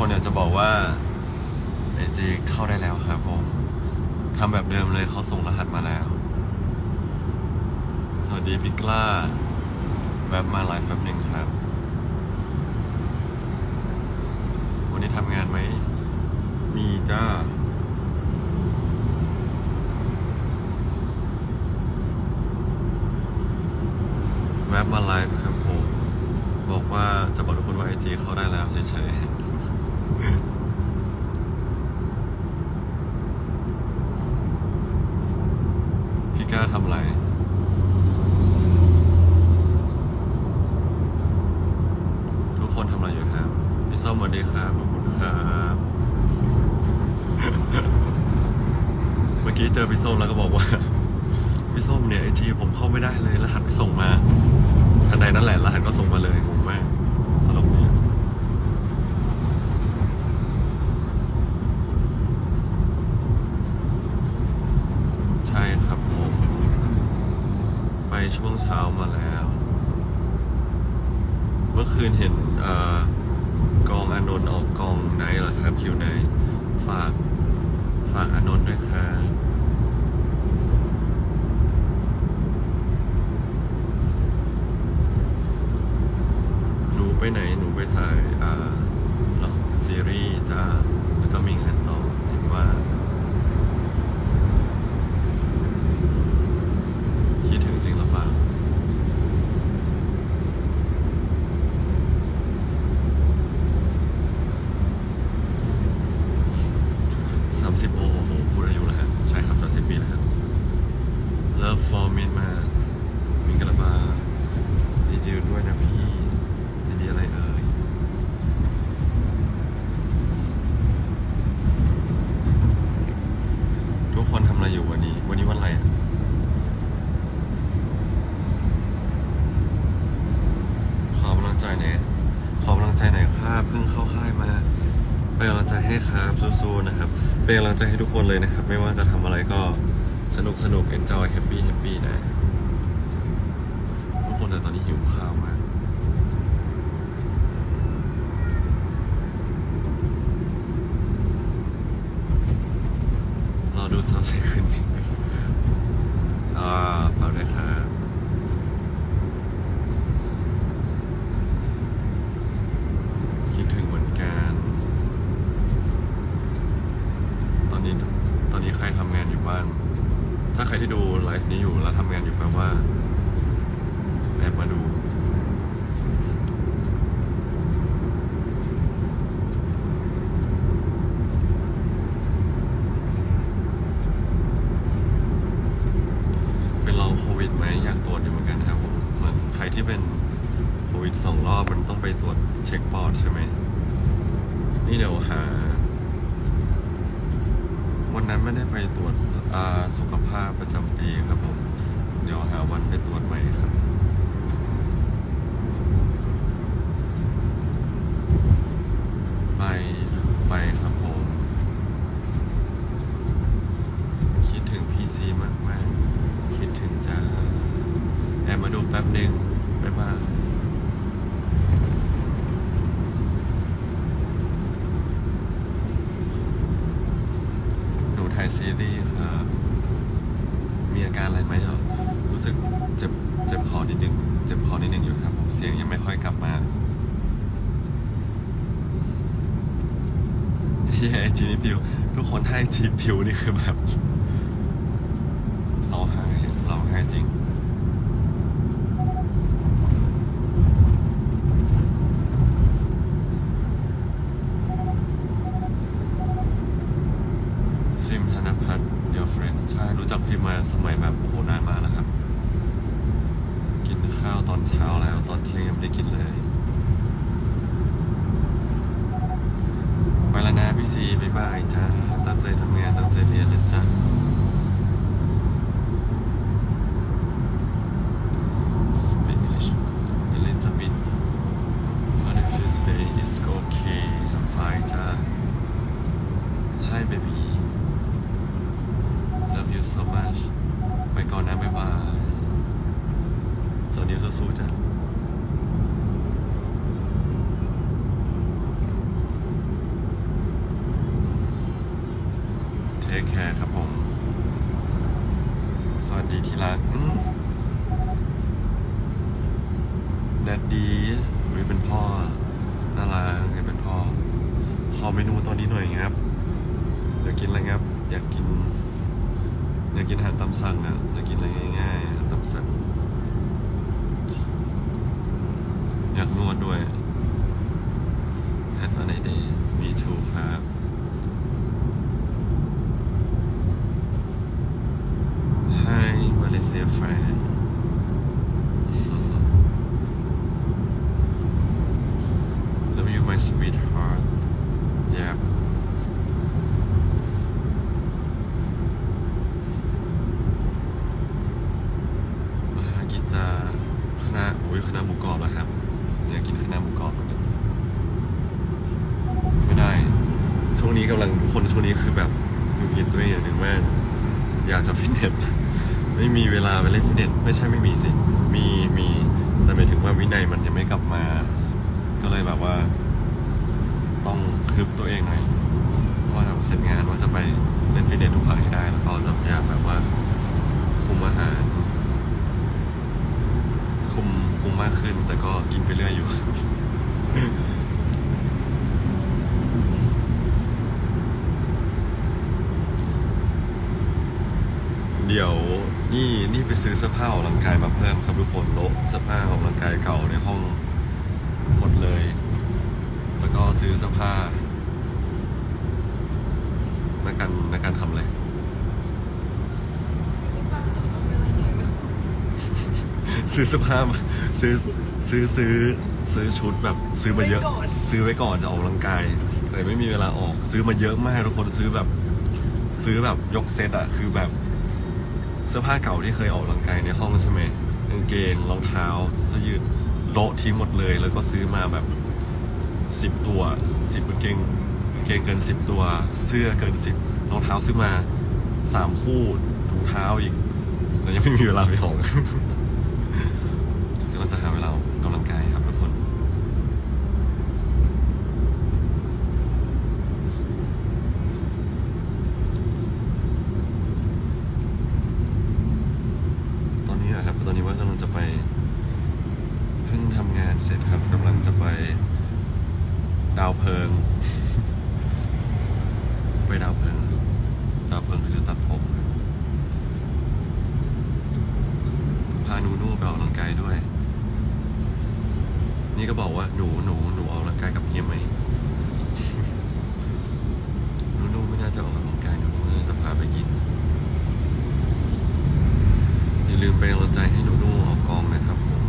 คนอยากจะบอกว่าไอจีเข้าได้แล้วครับผมทำแบบเดิมเลยเขาส่งรหัสมาแล้ว สวัสดีพี่กล้าแวบมาไลฟ์แป๊บหนึ่งครับ วันนี้ทำงานไหม มีจ้าแวบมาไลฟ์ครับผม บอกว่าจะบอกทุกคนว่าไอจีเข้าได้แล้วเฉยๆ พี่กล้าทำอะไรทุกคนทำอะไรอยู่ครับ พี่ส้มสวัสดีครับขอบคุณครับ เมื่อกี้เจอพี่ส้มแล้วก็บอกว่า พี่ส้มเนี่ยไอจีผมเข้าไม่ได้เลย รหัสไปส่งมา ทันใดนั้นแหละรหัสก็ส่งมาเลยงงมากตลกดีใช่ครับผม ไป ช่วงเช้ามาแล้ว เมื่อคืนเห็นอกองอนนท์ออกกองไหนเหรอครับคิวไหนฝากฝากอนนท์ด้วยครับหนูไปไหนหนูไปถ่ายอ่าละครซีรีส์จ้า แล้วก็มีงานต่อเห็นว่า คิดถึงจริงหรือเปล่า สามสิบโอ้โหพูดอายุแล้วฮะ ใช่ครับสามสิบปีแล้วครับ Love for m i n มามินกระบาดีดีด้วยนะพี่ดีดีอะไรเอ่ย ทุกคนทำ อะไรอยู่วันนี้ วันนี้วันอะไรอะขอกำลังใจหน่อยขอกำลังใจหน่อยครับเพิ่งเข้าค่ายมาเป็นกำลังใจให้ครับสู้ๆนะครับ เป็นกำลังใจให้ทุกคนเลยนะครับ ไม่ว่าจะทำอะไรก็สนุกสนุก enjoy happy happy นะ ทุกคนแต่ตอนนี้หิวข้าวมาก รอดูสาใช้คืนนี้อ่าฝากด้วยครับคิดถึงเหมือนกัน ตอนนี้ตอนนี้ใครทำงานอยู่บ้าง ถ้าใครที่ดูไลฟ์นี้อยู่แล้วทำงานอยู่แปลว่า แอบมาดู เป็นลองโควิดไหมอยากตรวจอยู่เหมือนกันครับผมเหมือนใคร ที่เป็นโควิดสองรอบมันต้องไปตรวจเช็คปอดใช่ไหม นี่เดี๋ยวหา วันนั้นไม่ได้ไปตรวจอาสุขภาพประจำปีครับผม เดี๋ยวหาวันไปตรวจใหม่ครับ ไปไปครับผม คิดถึงพีซีมากมากๆคิดถึงจ้าแอบมาดูแป๊บหนึ่งบ๊ายบาย หนูถ่าย ซีรีส์ครับมีอาการอะไรไหมครับรู้สึกเจ็บเจ็บคอนิดนึงเจ็บคอนิดนึงอยู่ครับผมเสียงยังไม่ค่อยกลับมาเย่จีนี่พิว ทุกคนให้จีพิวนี่คือแบบเราหายเราหายจริง ฟิล์มธนพัฒน์ Your Friends ใช่ รู้จักฟิล์มมาสมัยแบบโอ้โหนานมากแล้วครับ กินข้าวตอนเช้าแล้วตอนเที่ยงยัง ไม่ได้กินเลย ไปแล้วนะพี่ซีบ๊ายบายจ้าตั้งใจทำงานตั้งใจเรียนเลยจ้า Speak English a little bit How do you feel today? It's okay I'm fine จ้า Hi baby love you so much ไปก่อนนะบ๊ายบายสวัสดีสู้ๆจ้ะเทคแคร์ครับผม สวัส ดีที่รักแดดดีหรือเป็นพ่อ น่ารักาเป็นพ่อ ขอเมนูตอนนี้หน่อยครับ อยากกินอะไรครับ อยากกิน อยากกินอาหารตามสั่งอะอยากกินอะไรง่ายๆตามสั่ง อยากนวดด้วย Have a nice day me too ครับ friend ไม่ใช่ไม่มีสิ มีมีแต่หมายถึงว่าวินัยมันยังไม่กลับมา ก็เลยแบบว่า ต้องคืบตัวเองหน่อยว่าเสร็จงานว่าจะไปเล่นฟิตเนสทุกครั้งให้ได้แล้วก็จะพยายามแบบว่าคุมอาหาร คุมคุมมากขึ้น แต่ก็กินไปเรื่อยอยู่ เดี๋ยว นี่นี่ไปซื้อเสื้อผ้าออกกำลังกายมาเพิ่มครับทุกคนโละเสื้อผ้าออกกำลังกายเก่าในห้องหมดเลย แล้วก็ซื้อเสื้อผ้านักการนักการทำอะไรซื้อเสื้อผ้ามาซื้อซื้อซื้อซื้อชุดแบบซื้อมาเยอะ ซื้อไว้ก่อนจะออกกำลังกายแต่ไม่มีเวลาออก ซื้อมาเยอะมากทุกคนซื้อแบบ ซื้อแบบยกเซตอะคือแบบ เสื้อผ้าเก่าที่เคยออกกำลังกายในห้องใช่ไหมกางเกงรองเท้าเสื้อยืดโละทิ้งหมดเลย แล้วก็ซื้อมาแบบสิบตัวสิบกางเกงกางเกงเกินสิบตัว เสื้อเกินสิบรองเท้าซื้อมาสามคู่ถุงเท้าอีกแต่ยังไม่มีเวลาไปออกก็จะหาเวลาออกกำลังกายครับทุกคน ตอนนี้อะครับ ตอนนี้ว่ากำลังจะไป เพิ่งทำงาน เสร็จครับกำลังจะไปดาวเพิง ไปดาวเพิงดาวเพิงคือตัดผมครับพาหนูนูไปออกกำลังกายด้วย นี่ก็บอกว่าหนูหนูหนูออกกำลังกายกับเฮียไหมหนูนูไม่น่าจะออกกำลังกายหนูน่าจะพาไปกินอย่าลืมเป็นกำลังใจให้หนูนูออกกองนะครับผม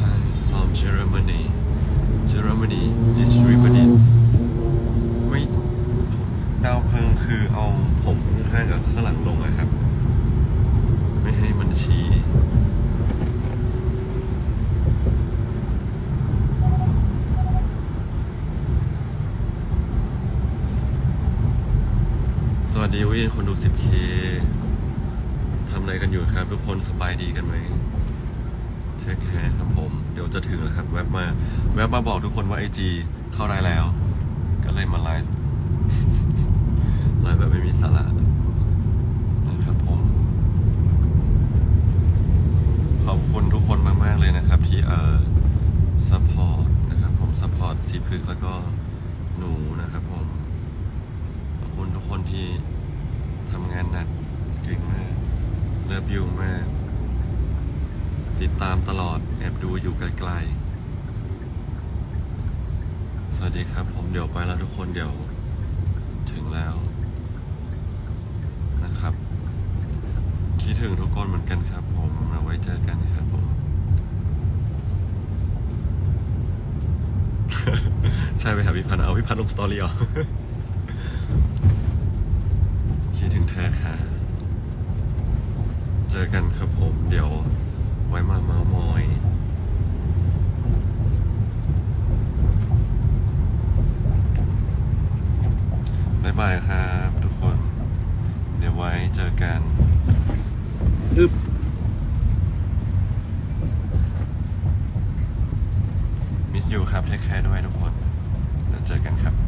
Hi from Germany Germany is Germany ไม่ดาวเพิงคือเอาผมข้างกับข้างหลังลงอะครับ ไม่ให้มัน ชี สวัสดีวิคนดู 10k ทำอะไรกันอยู่ครับ ทุกคนสบายดีกันไหมเช็คแคร์ครับผม เดี๋ยวจะถึงแล้วครับแวบมา แวบมาบอกทุกคนว่าไอจีเข้าได้แล้ว ก็เลยมาไลฟ์ไลฟ์แบบไม่มีสาระนะครับผม ขอบคุณทุกคนมากๆเลยนะครับ ที่เอ่อซัพพอร์ตนะครับผมซัพพอร์ตสีพึกแล้วก็หนูนะครับผมขอบคุณทุกคนที่ทำงานหนักเก่งมากเลิฟยูมาก ติดตามตลอดแอบดูอยู่ไกลๆสวัสดีครับ ผมเดี๋ยวไปแล้วทุกคนเดี๋ยวถึงแล้วนะครับ คิดถึงทุกคนเหมือนกันครับผมเอาไว้เจอกันครับผม ใช่ไปหมครับพี่พันธ์เอาพี่พันธ์ลงสตอรี่เหรอคิดถึงเธอค่ะ เจอกันครับผม เดี๋ยวไว้มาเมามอยบายบายครับทุกคน เดี๋ยวไว้เจอกันอึ๊บมิสยูครับเทคแคร์ด้วยทุกคน เจอกันครับ